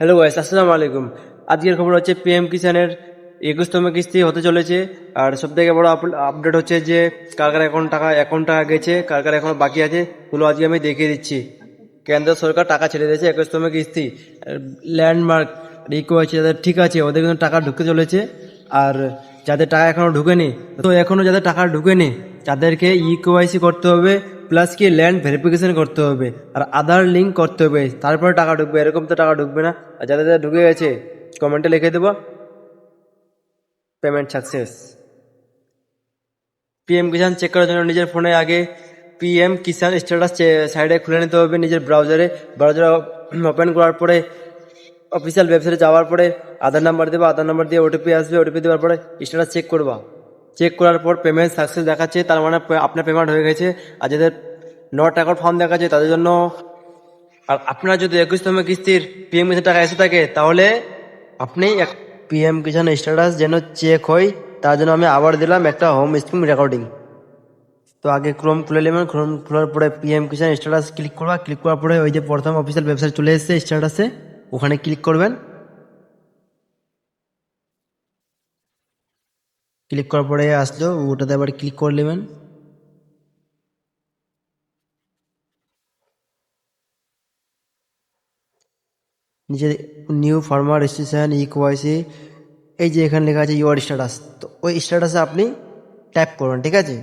Hello guys আসসালামু আলাইকুম আজকের খবর হচ্ছে পিএম কিষানের একুশতম কিস্তি হতে চলেছে। আর সব থেকে বড় আপডেট হচ্ছে যে কার কার এখন টাকা অ্যাকাউন্ট টাকা গেছে, কার কার এখন বাকি আছে, ওগুলো আজকে আমি দেখিয়ে দিচ্ছি। কেন্দ্র সরকার টাকা ছেড়ে দিয়েছে একুশতম কিস্তি। ল্যান্ডমার্ক রিকো আছে, যাদের ঠিক আছে, ওদের কিন্তু টাকা ঢুকে চলেছে। আর যাদের টাকা এখনও ঢুকেনি, তো এখনও যাদের টাকা ঢুকেনি, তাদেরকে ই কেওয়াইসি করতে হবে। প্লাস কি ল্যান্ড ভেরিফিকেশন করতে হবে, আর আধার লিঙ্ক করতে হবে, তারপরে টাকা ঢুকবে, এরকম তো টাকা ঢুকবে না, আর যাদের যাদের ঢুকে গেছে কমেন্টে লিখে দেবো payment success PM Kisan check করার জন্য নিজের ফোনে আগে পিএম কিষান স্ট্যাটাস সাইডে খুলে নিতে হবে, নিজের ব্রাউজারে ব্রাউজার ওপেন করার পরে অফিসিয়াল ওয়েবসাইটে যাওয়ার পরে আধার নাম্বার দেবে আধার নাম্বার দিয়ে ওটিপি আসবে ওটিপি দেওয়ার পরে স্ট্যাটাস চেক করবা। চেক করার পর পেমেন্ট সাকসেস দেখাচ্ছে, তার মানে আপনার পেমেন্ট হয়ে গেছে। আর যাদের ন টাকার ফর্ম দেখাচ্ছে, তাদের জন্য আর আপনার যদি একুশতম কিস্তির পিএম কিষান টাকা এসে থাকে, তাহলে আপনি এক পিএম কিষান স্ট্যাটাস যেন চেক হয়, তার জন্য আমি আবার দিলাম একটা হোম স্ক্রিন রেকর্ডিং তো আগে ক্রোম খুলে নেবেন ক্রোম খোলার পরে পিএম কিষান স্ট্যাটাস ক্লিক করবা ক্লিক করার পরে ওই যে প্রথম অফিসিয়াল ওয়েবসাইট চলে এসেছে স্ট্যাটাসে ওখানে ক্লিক করবেন। ক্লিক করার পরে আসলো, ওটাতে আবার ক্লিক করে নেবেন। নিচে new farmer registration e KYC এই যে এখানে লেখা আছে ইউর স্ট্যাটাস তো ওই স্ট্যাটাসে আপনি ট্যাপ করবেন, ঠিক আছে?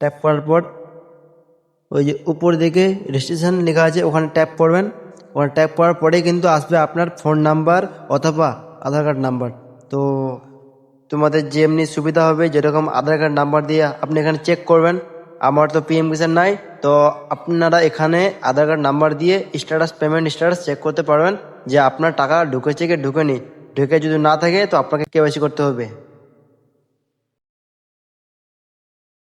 ট্যাপ করার পর, ওই যে উপর দিকে রেজিস্ট্রেশন লেখা আছে, ওখানে ট্যাপ করবেন। ট্যাপ করার পরেই কিন্তু আসবে আপনার ফোন নাম্বার অথবা আধার কার্ড নাম্বার তো তোমাদের যে এমনি সুবিধা হবে, যেরকম আধার কার্ড নাম্বার দিয়ে আপনি এখানে চেক করবেন। আমার তো পিএম কিষান নাই, তো আপনারা এখানে আধার কার্ড নাম্বার দিয়ে স্ট্যাটাস পেমেন্ট স্ট্যাটাস চেক করতে পারবেন যে আপনার টাকা ঢুকেছে কি ঢুকেনি। ঢুকে যদি না থাকে, তো আপনাকে কেওয়াইসি করতে হবে।